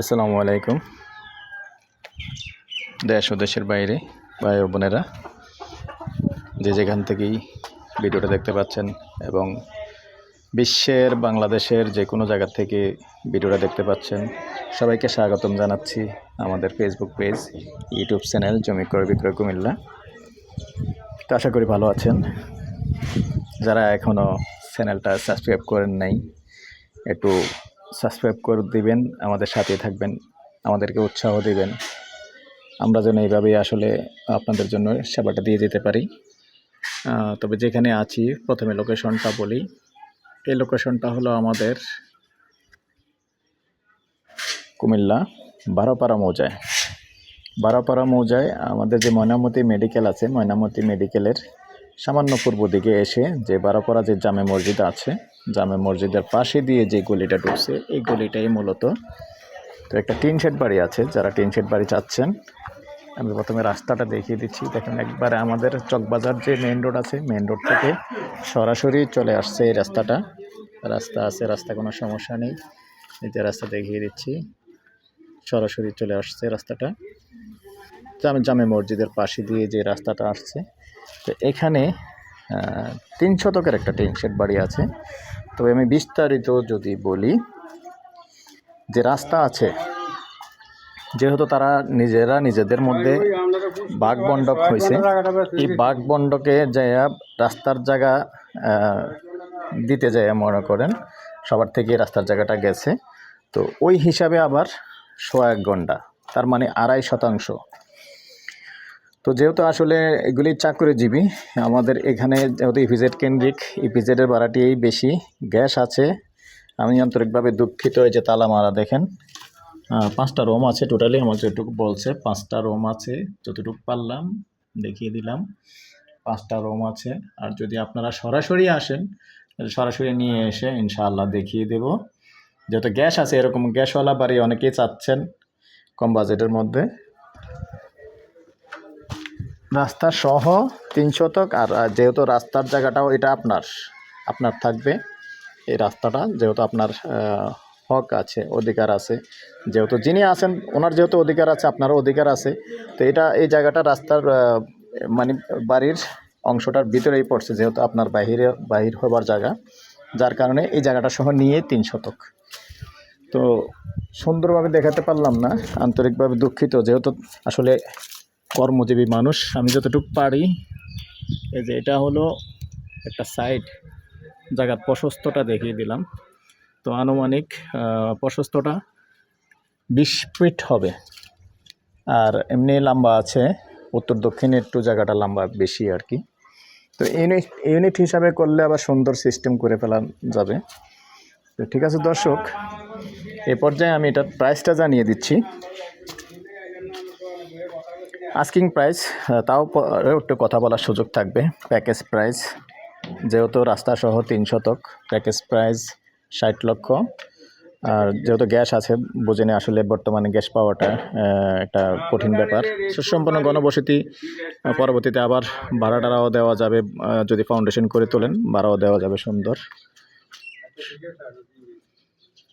আসসালামু আলাইকুম। দেশ ও দেশের বাইরে ভাই ও বোনেরা, যে যেখান থেকেই ভিডিওটা দেখতে পাচ্ছেন এবং বিশ্বের, বাংলাদেশের যে কোনো জায়গা থেকে ভিডিওটা দেখতে পাচ্ছেন, সবাইকে স্বাগতম জানাচ্ছি আমাদের ফেসবুক পেজ ইউটিউব চ্যানেল জমি ক্রয় বিক্রয় কুমিল্লা। তো আশা করি ভালো আছেন। যারা এখনও চ্যানেলটা সাবস্ক্রাইব করেন নাই, একটু সাবস্ক্রাইব করে দিবেন, আমাদের সাথে থাকবেন, আমাদেরকে উৎসাহ দিবেন। আমরা যেন এইভাবেই আসলে আপনাদের জন্য সেবাটা দিয়ে যেতে পারি। তবে যেখানে আছি, প্রথমে লোকেশনটা বলি। এই লোকেশনটা হলো আমাদের কুমিল্লা বারোপাড়া মৌজায়। বারোপাড়া মৌজায় আমাদের যে ময়নামতি মেডিকেল আছে, ময়নামতি মেডিকেলের সামান্য পূর্ব দিকে এসে যে বারোপাড়া যে জামে মসজিদ আছে জামে মসজিদের পাশে দিয়ে যে গলিটা ঢুকছে, এই গলিটাই মূলত। তো একটা টিন শেড বাড়ি আছে, যারা টিন শেড বাড়ি চাচ্ছেন, আমি প্রথমে রাস্তাটা দেখিয়ে দিচ্ছি। দেখেন, একবারে আমাদের চকবাজার যে মেন রোড আছে মেন রোড থেকে সরাসরি চলে আসছে এই রাস্তাটা। রাস্তা আছে, রাস্তা কোনো সমস্যা নেই। যে রাস্তা দেখিয়ে দিচ্ছি, সরাসরি চলে আসছে রাস্তাটা। জামে জামে মসজিদের পাশে দিয়ে যে রাস্তাটা আসছে। তো এখানে তিন শতকের একটা টিন শেড বাড়ি আছে। তবে আমি বিস্তারিত যদি বলি, যে রাস্তা আছে, যেহেতু তারা নিজেরা নিজেদের মধ্যে বাঘ বন্ডক হয়েছে, এই বাঘ বন্ডকে যাইয়া রাস্তার জায়গা দিতে যাইয়া মনে করেন, সবার থেকে রাস্তার জায়গাটা গেছে। তো ওই হিসাবে আবার সোয়া এক ঘণ্টা, তার মানে আড়াই শতাংশ তো যেহেতু আসলে এগুলি চাকরিজীবী, আমাদের এখানে যেহেতু ইপিজেড কেন্দ্রিক ইপিজেডের ভাড়াটিই বেশি গ্যাস আছে। আমি আন্তরিকভাবে দুঃখিত এই যে তালা মারা, দেখেন। পাঁচটা রুম আছে টোটালি, আমার যেটুকু বলছে, পাঁচটা রুম আছে, যতটুকু পারলাম দেখিয়ে দিলাম। পাঁচটা রুম আছে, আর যদি আপনারা সরাসরি আসেন সরাসরি নিয়ে এসে ইনশাআল্লাহ দেখিয়ে দেব। যেহেতু গ্যাস আছে, এরকম গ্যাসওয়ালা বাড়ি অনেকেই চাচ্ছেন কম বাজেটের মধ্যে। রাস্তা সহ তিন শতক, আর যেহেতু রাস্তার জায়গাটাও এটা আপনার আপনার থাকবে, এই রাস্তাটা যেহেতু আপনার হক আছে, অধিকার আছে। যেহেতু যিনি আছেন, ওনার যেহেতু অধিকার আছে, আপনারও অধিকার আছে। তো এটা, এই জায়গাটা রাস্তার মানে বাড়ির অংশটার ভিতরেই পড়ছে, যেহেতু আপনার বাহিরে, বাহির হবার জায়গা। যার কারণে এই জায়গাটা সহ নিয়ে তিন শতক। তো সুন্দরভাবে দেখাতে পারলাম না, আন্তরিকভাবে দুঃখিত, যেহেতু আসলে কর্মজীবী মানুষ, আমি যতটুকু পারি। এই যে এটা হলো একটা সাইড জায়গার প্রশস্তটা দেখিয়ে দিলাম। তো আনুমানিক প্রশস্তটা বিশ ফিট হবে। আর এমনি লম্বা আছে, উত্তর দক্ষিণে একটু জায়গাটা লম্বা বেশি আর কি। তো ইউনিট ইউনিট হিসাবে করলে আবার সুন্দর সিস্টেম করে ফেলা যাবে। তো ঠিক আছে দর্শক, এ পর্যায়ে আমি এটার প্রাইসটা জানিয়ে দিচ্ছি। আস্কিং প্রাইস তাও একটু কথা বলার সুযোগ থাকবে। প্যাকেজ প্রাইস যেহেতু রাস্তা সহ তিন শতক প্যাকেজ প্রাইস ষাট লক্ষ। আর যেহেতু গ্যাস আছে বুঝেনি আসলে বর্তমানে গ্যাস পাওয়াটা একটা কঠিন ব্যাপার। সুসম্পন্ন গণবসতি পরবর্তীতে আবার ভাড়া টাড়াও দেওয়া যাবে যদি ফাউন্ডেশন করে তোলেন, ভাড়াও দেওয়া যাবে সুন্দর।